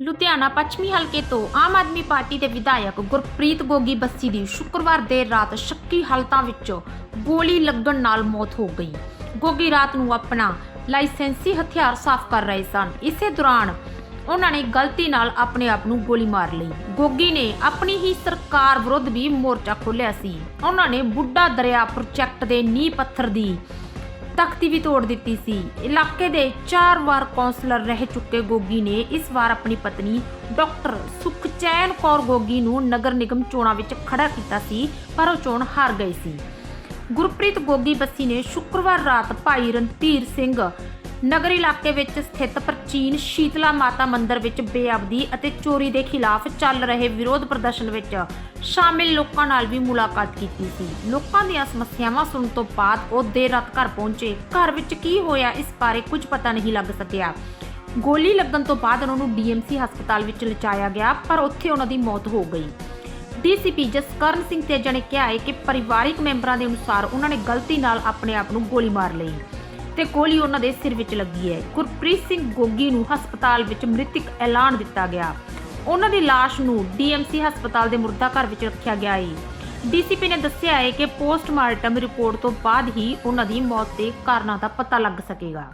ਲੁਧਿਆਣਾ ਪੱਛਮੀ ਹਲਕੇ ਤੋਂ ਆਮ ਆਦਮੀ ਪਾਰਟੀ ਦੇ ਵਿਧਾਇਕ ਗੁਰਪ੍ਰੀਤ ਗੋਗੀ ਬੱਸੀ ਦੀ ਸ਼ੁੱਕਰਵਾਰ ਦੇਰ ਰਾਤ ਸ਼ੱਕੀ ਹਾਲਤਾਂ ਵਿੱਚ ਗੋਲੀ ਲੱਗਣ ਨਾਲ ਮੌਤ ਹੋ ਗਈ। ਗੋਗੀ ਰਾਤ ਨੂੰ ਆਪਣਾ ਲਾਇਸੈਂਸੀ ਹਥਿਆਰ ਸਾਫ਼ ਕਰ ਰਹੇ ਸਨ। ਇਸੇ ਦੌਰਾਨ ਉਹਨਾਂ ਨੇ ਗਲਤੀ ਨਾਲ ਆਪਣੇ ਆਪ ਨੂੰ ਗੋਲੀ ਮਾਰ ਲਈ। ਗੋਗੀ ਨੇ ਆਪਣੀ ਹੀ ਸਰਕਾਰ ਵਿਰੁੱਧ ਵੀ ਮੋਰਚਾ ਖੋਲ੍ਹਿਆ ਸੀ। ਉਹਨਾਂ ਨੇ ਬੁੱਢਾ ਦਰਿਆ ਪ੍ਰੋਜੈਕਟ ਦੇ ਨੀਂਹ ਪੱਥਰ ਦੀ ਤਖਤੀ ਵੀ ਤੋੜ ਦਿੱਤੀ ਸੀ। ਇਲਾਕੇ ਦੇ ਚਾਰ ਵਾਰ ਕੌਂਸਲਰ ਰਹਿ ਚੁੱਕੇ ਗੋਗੀ ਨੇ ਇਸ ਵਾਰ ਆਪਣੀ ਪਤਨੀ ਡਾਕਟਰ ਸੁਖਚੈਨ ਕੌਰ ਗੋਗੀ ਨੂੰ ਨਗਰ ਨਿਗਮ ਚੋਣਾਂ ਵਿੱਚ ਖੜਾ ਕੀਤਾ ਸੀ, ਪਰ ਉਹ ਚੋਣ ਹਾਰ ਗਏ ਸੀ। ਗੁਰਪ੍ਰੀਤ ਗੋਗੀ ਬੱਸੀ ਨੇ ਸ਼ੁੱਕਰਵਾਰ ਰਾਤ ਭਾਈ ਰਣਧੀਰ ਸਿੰਘ ਨਗਰ ਇਲਾਕੇ ਵਿੱਚ ਸਥਿਤ ਪ੍ਰਾਚੀਨ ਸ਼ੀਤਲਾ ਮਾਤਾ ਮੰਦਿਰ ਵਿੱਚ ਬੇਅਬਦੀ ਅਤੇ ਚੋਰੀ ਦੇ ਖਿਲਾਫ ਚੱਲ ਰਹੇ ਵਿਰੋਧ ਪ੍ਰਦਰਸ਼ਨ ਵਿੱਚ ਸ਼ਾਮਿਲ ਲੋਕਾਂ ਨਾਲ ਵੀ ਮੁਲਾਕਾਤ ਕੀਤੀ ਸੀ। ਲੋਕਾਂ ਦੀਆਂ ਸਮੱਸਿਆਵਾਂ ਸੁਣਨ ਤੋਂ ਬਾਅਦ ਉਹ ਦੇਰ ਰਾਤ ਘਰ ਪਹੁੰਚੇ। ਘਰ ਵਿੱਚ ਕੀ ਹੋਇਆ, ਇਸ ਬਾਰੇ ਕੁਝ ਪਤਾ ਨਹੀਂ ਲੱਗ ਸਕਿਆ। ਗੋਲੀ ਲੱਗਣ ਤੋਂ ਬਾਅਦ ਉਹਨਾਂ ਨੂੰ ਡੀਐਮਸੀ ਹਸਪਤਾਲ ਵਿੱਚ ਲਿਜਾਇਆ ਗਿਆ, ਪਰ ਉੱਥੇ ਉਹਨਾਂ ਦੀ ਮੌਤ ਹੋ ਗਈ। ਡੀਸੀਪੀ ਜਸਕਰਨ ਸਿੰਘ ਤੇਜਾ ਨੇ ਕਿਹਾ ਹੈ ਕਿ ਪਰਿਵਾਰਿਕ ਮੈਂਬਰਾਂ ਦੇ ਅਨੁਸਾਰ ਉਹਨਾਂ ਨੇ ਗਲਤੀ ਨਾਲ ਆਪਣੇ ਆਪ ਨੂੰ ਗੋਲੀ ਮਾਰ ਲਈ। ਤੇ ਗੋਲੀ ਉਹਨਾਂ ਦੇ ਸਿਰ ਵਿੱਚ ਲੱਗੀ ਹੈ। ਗੁਰਪ੍ਰੀਤ ਸਿੰਘ ਗੋਗੀ ਨੂੰ ਹਸਪਤਾਲ ਵਿੱਚ ਮ੍ਰਿਤਕ ਐਲਾਨ ਦਿੱਤਾ ਗਿਆ। ਉਹਨਾਂ ਦੀ ਲਾਸ਼ ਨੂੰ ਡੀਐਮਸੀ ਹਸਪਤਾਲ ਦੇ ਮੁਰਦਾ ਘਰ ਵਿੱਚ ਰੱਖਿਆ ਗਿਆ ਹੈ ਡੀਸੀਪੀ ਨੇ ਦੱਸਿਆ ਹੈ ਕਿ ਪੋਸਟਮਾਰਟਮ ਰਿਪੋਰਟ ਤੋਂ ਬਾਅਦ ਹੀ ਉਹਨਾਂ ਦੀ ਮੌਤ ਦੇ ਕਾਰਨਾਂ ਦਾ ਪਤਾ ਲੱਗ ਸਕੇਗਾ।